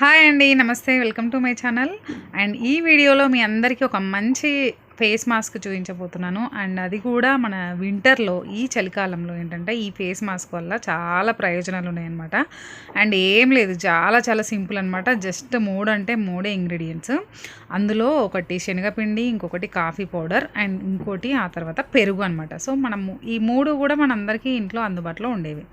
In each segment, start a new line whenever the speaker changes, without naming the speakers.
Hi అండి namaste welcome to my channel. And ఈ వీడియోలో మీ అందరికీ ఒక మంచి ఫేస్ మాస్క్ చూపించబోతున్నాను. అండ్ అది కూడా మన వింటర్లో ఈ చలికాలంలో ఏంటంటే ఈ ఫేస్ మాస్క్ వల్ల చాలా ప్రయోజనాలు ఉన్నాయన్నమాట. అండ్ ఏం లేదు చాలా చాలా సింపుల్ అనమాట జస్ట్ మూడు అంటే మూడే ఇంగ్రీడియంట్స్. అందులో ఒకటి శనగపిండి ఇంకొకటి కాఫీ పౌడర్ అండ్ ఇంకోటి ఆ తర్వాత పెరుగు అనమాట సో మనము ఈ మూడు కూడా మనందరికీ ఇంట్లో అందుబాటులో ఉండేవి.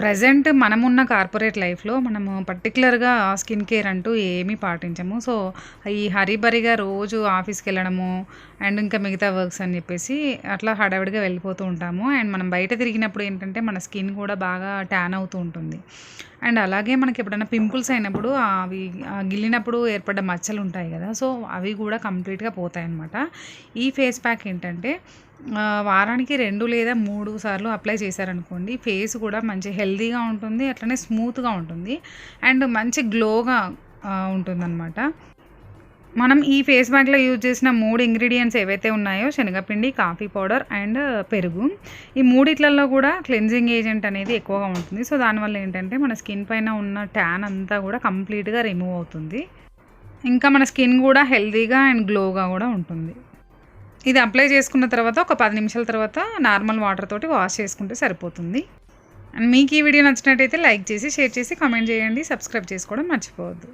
ప్రజెంట్ మనమున్న కార్పొరేట్ లైఫ్లో మనము పర్టికులర్గా స్కిన్ కేర్ అంటూ ఏమీ పాటించము. సో ఈ హరిబరిగా రోజు ఆఫీస్కి వెళ్ళడము అండ్ ఇంకా మిగతా వర్క్స్ అని చెప్పేసి అట్లా హడావిడిగా వెళ్ళిపోతూ ఉంటాము. అండ్ మనం బయట తిరిగినప్పుడు ఏంటంటే మన స్కిన్ కూడా బాగా ట్యాన్ అవుతూ ఉంటుంది. అండ్ అలాగే మనకి ఎప్పుడైనా పింపుల్స్ అయినప్పుడు అవి గిల్లినప్పుడు ఏర్పడ్డ మచ్చలు ఉంటాయి కదా. సో అవి కూడా కంప్లీట్గా పోతాయి అన్నమాట ఈ ఫేస్ ప్యాక్ ఏంటంటే వారానికి రెండు లేదా మూడు సార్లు అప్లై చేశారనుకోండి ఫేస్ కూడా మంచి హెల్తీగా ఉంటుంది అట్లనే స్మూత్గా ఉంటుంది అండ్ మంచి గ్లోగా ఉంటుందన్నమాట. మనం ఈ ఫేస్ ప్యాక్లో యూజ్ చేసిన మూడు ఇంగ్రీడియంట్స్ ఏవైతే ఉన్నాయో శనగపిండి కాఫీ పౌడర్ అండ్ పెరుగు ఈ మూడిట్లలో కూడా క్లెన్జింగ్ ఏజెంట్ అనేది ఎక్కువగా ఉంటుంది. సో దానివల్ల ఏంటంటే మన స్కిన్ పైన ఉన్న ట్యాన్ అంతా కూడా కంప్లీట్గా రిమూవ్ అవుతుంది. ఇంకా మన స్కిన్ కూడా హెల్తీగా అండ్ గ్లోగా కూడా ఉంటుంది. ఇది అప్లై చేసుకున్న తర్వాత ఒక పది నిమిషాల తర్వాత నార్మల్ వాటర్ తోటి వాష్ చేసుకుంటే సరిపోతుంది. అండ్ మీకు ఈ వీడియో నచ్చినట్టయితే లైక్ చేసి షేర్ చేసి కామెంట్ చేయండి. సబ్స్క్రైబ్ చేసుకోవడం మర్చిపోవద్దు.